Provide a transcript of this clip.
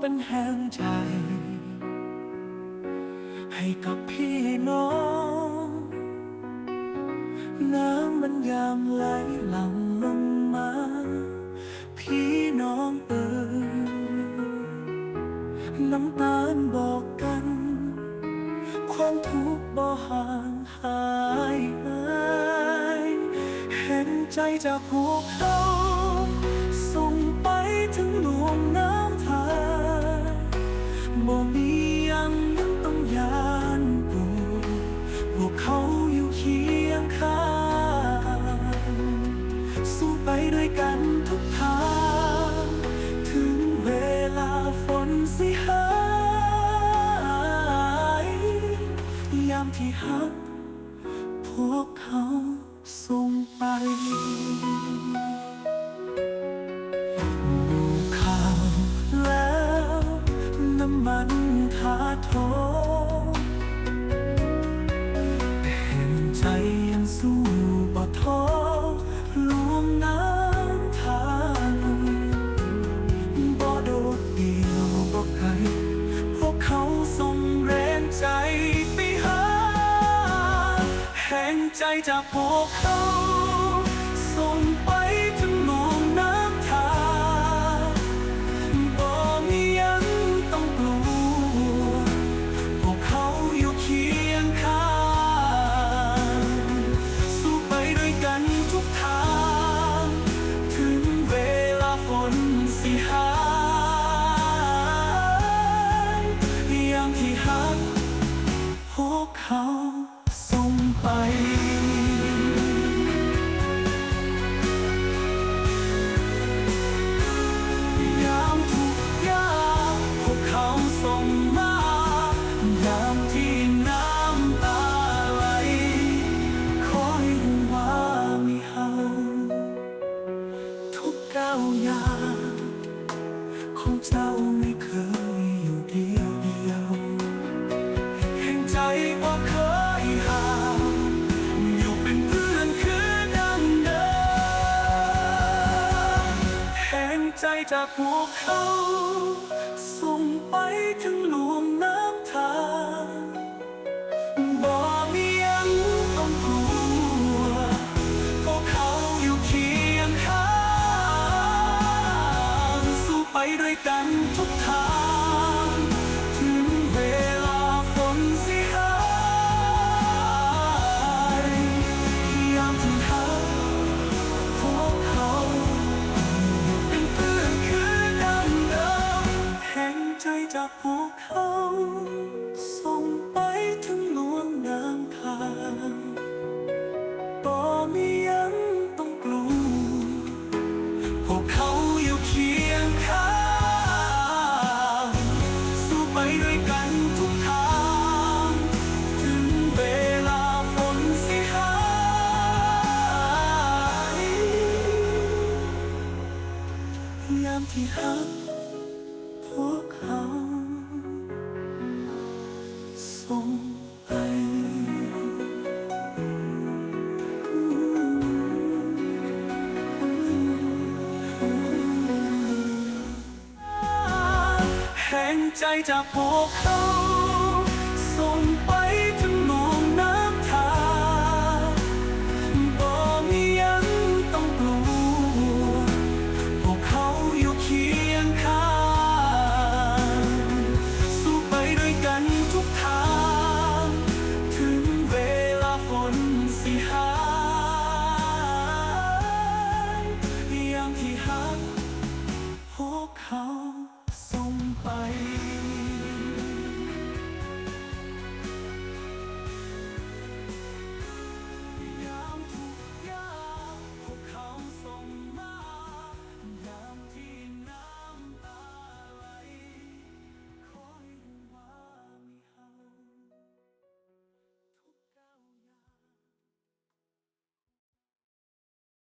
เป็นแห่งใจ ให้กับพี่น้อง น้ำมันยามไหลหลังลงมา พี่น้องเอ่ยน้ำตาลบอกกัน ความทุกข์บ่ห่างหายหาย เห็นใจจากพวกเรา บ่มีหยังต้องยานปูพวกเขาอยู่เคียงข้างสู้ไปด้วยกันทุกทาง ถึงเวลาฝนสิหายยามที่หัก พวกเขาส่งไป จจากพวกเขา ยามที่น้ำตาไหลคอยรู้ว่ามีเฮาทุกก้าวย่างของเจ้าไม่เคยอยู่เดียวเดียวแห่งใจบ่เคยห่างอยู่เป็นเพื่อนคือดังเดิมแห่งใจจากพวกเขา ด้วยกันทุกทางถึงเวลาฝนสิหายยามที่หาพวกเขาเป็นเพื่อนคือดังเดิมแห่งใจจากพวกเขา กันทุกทางถึงเวลาฝนสิหายยามที่หักพวกเขา งใจจากพวกเขา